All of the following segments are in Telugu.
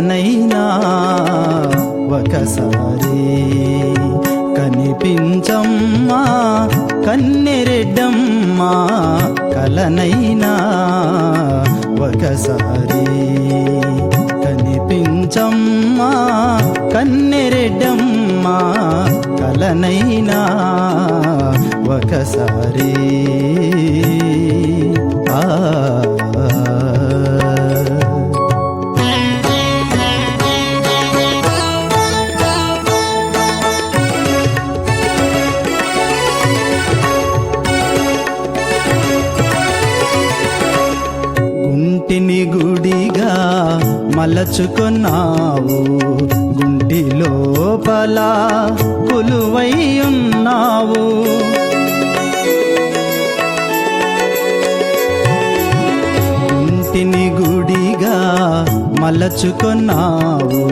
కలనైనా ఒకసారి కనిపించమ్మా కన్నెరెడ్డమ్మా కలనైనా ఒకసారి కనిపించమ్మా కన్నెరెడ్డమ్మా కలనైనా ఒకసారి. ఆ మలచుకున్నావు గుండి లోపల కొలువై ఉన్నావు ఇంటిని గుడిగా మలచుకున్నావు.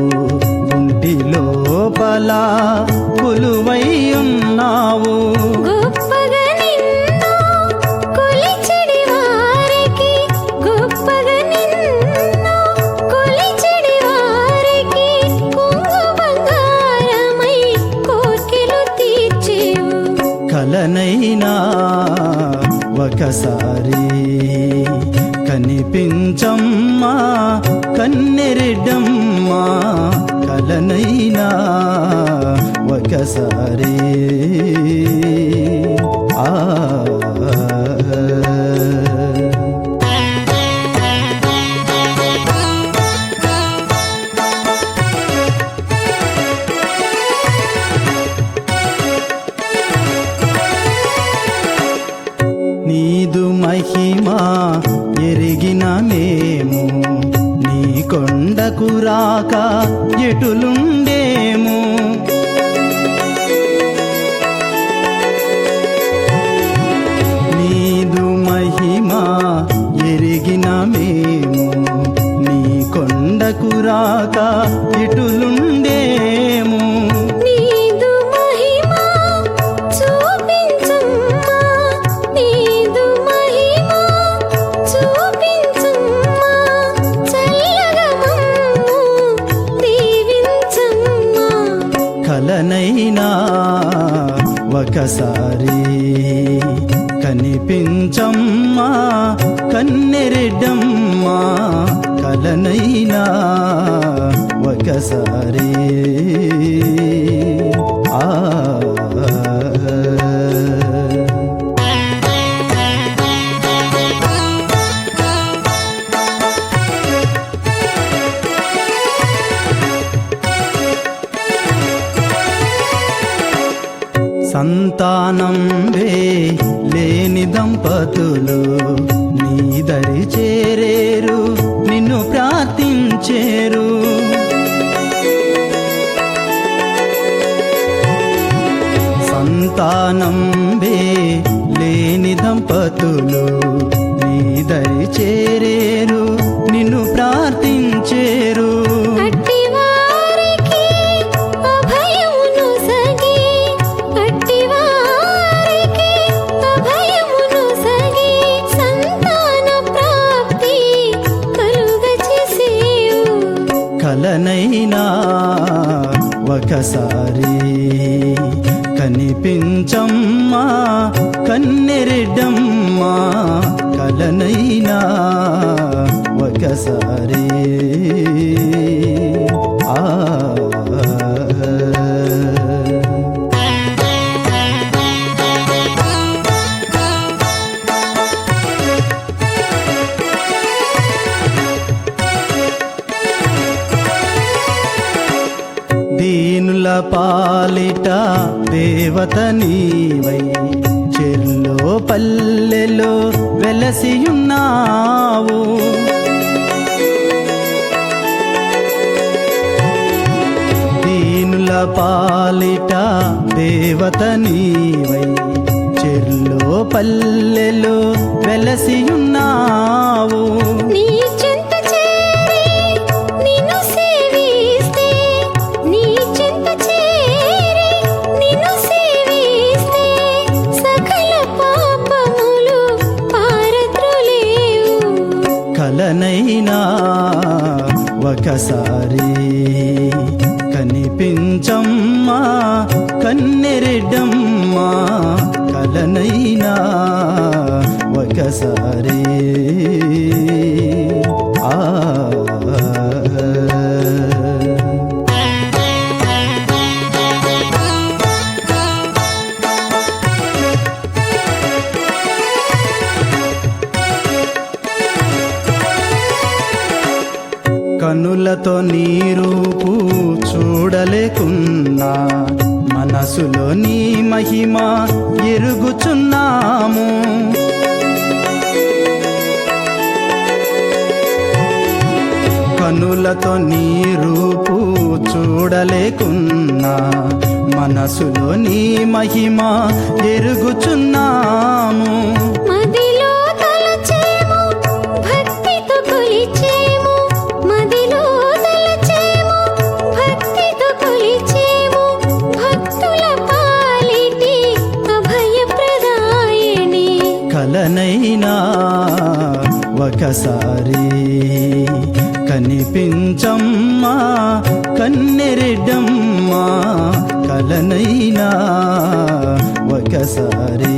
ఒక్కసారి కనిపించమ్మా కన్నెరెడ్డమ్మా కలనైనా ఒకసారి ఆ మహిమా ఎరిగిన మేము నీ కొండకు రాక ఎటులుం ఒకసారి కనిపించమ్మా కన్నెరెడ్డమ్మా కలనైనా ఒకసారి ఆ సంతానంబే లేని దంపతులు నీదరి చేరేరు నిన్ను ప్రార్థించేరు. సంతానంబే లేని దంపతులు నీదరి చేరేరు నిన్ను ప్రార్థించేరు. ఒక్కసారి కనిపించమ్మా కన్నెరెడ్డమ్మా కలనైనా ఒకసారి ఆ పాలిట దేవత నీవై. చెల్లో పల్లెలో వెలసియున్నావు. దీనుల పాలిట దేవత నీవై. చెల్లో పల్లెలో వెలసియున్నావు పారద్రోలేవు కనిపించమ్మా కన్నెరెడ్డమ్మా. కనులతో నీ రూపు చూడలేకున్నా మనసులో నీ మహిమ ఎరుగుచున్నాము. కనులతో నీ రూపు చూడలేకున్నా మనసులో నీ మహిమ ఎరుగుచున్నాము. కలనైనా ఒకసారి కనిపించమ్మా కన్నెరెడ్డమ్మా కలనైనా ఒకసారి.